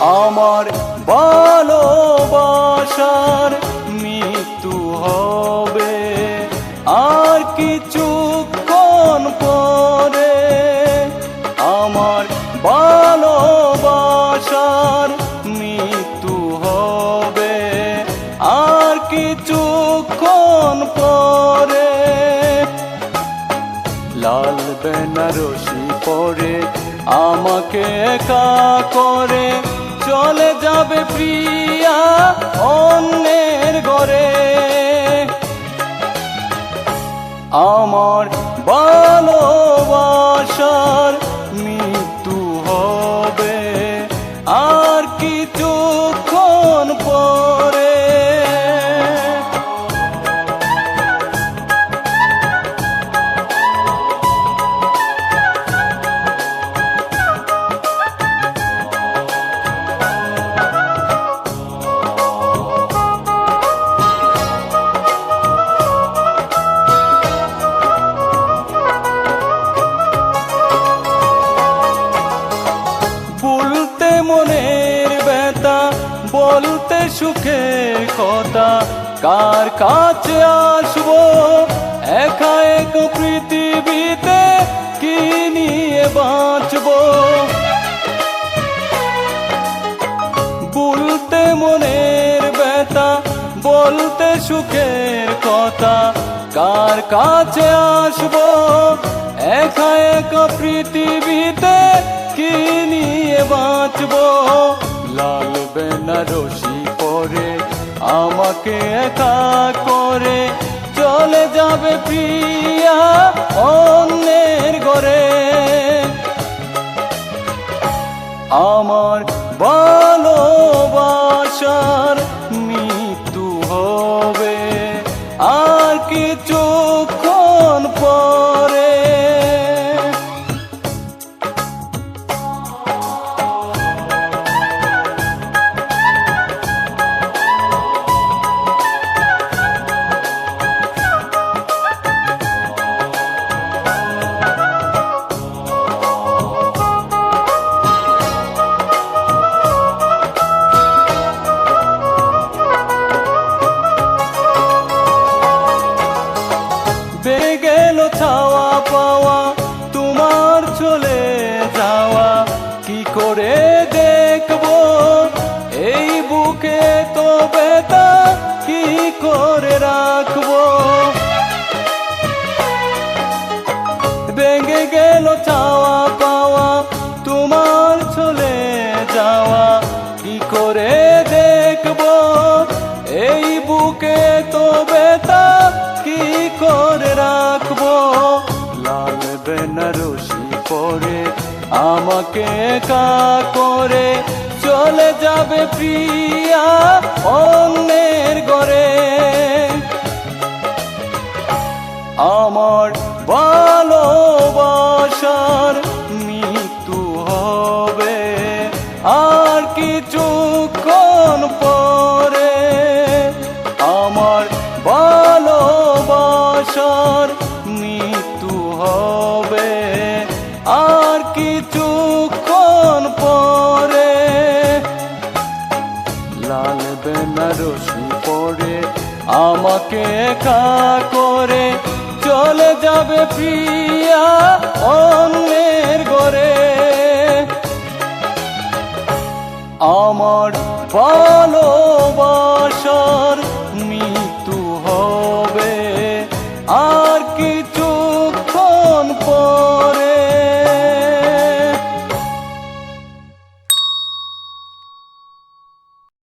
আমার ভালোবাসার মৃত্যু হবে। আর কিছুক্ষণ পরে আমার ভালোবাসার মৃত্যু হবে। আর কিছুক্ষণ পরে লাল বেনারসি পরে আমাকে একা করে চলে যাবে প্রিয়া অন্যের ঘরে। আমার বলতে সুখের কথা, কার কাছে আসব? একা এক পৃথিবীতে কি নিয়ে বাঁচবো? বলতে মনের ব্যথা, বলতে সুখের কথা, কার কাছে আসব? একা এক পৃথিবীতে কি নিয়ে বাঁচবো? লাল বেনারসি পরে আমাকে একা করে চলে যাবে প্রিয়া অন্যের ঘরে। আমার ভালোবাসার গেল ছাওয়া পাওয়া, তোমার চলে যাওয়া। কি করে দেখব এই বুকে তো বেতা কি করে রাখব? ভেঙে গেল চাওয়া পাওয়া, তোমার চলে যাওয়া। কি করে দেখব এই বুকে তো বেতা কি করে বেনারসি পরে আমাকে কা করে চলে যাবে প্রিয়া অন্যের ঘরে। আমার ভালোবাসার মৃত্যু হবে আর কিছুক্ষণ পরে লাল বেনারসি পরে আমাকে একা করে চলে যাবে প্রিয়া অন্যের ঘরে। আমার ভালোবাসার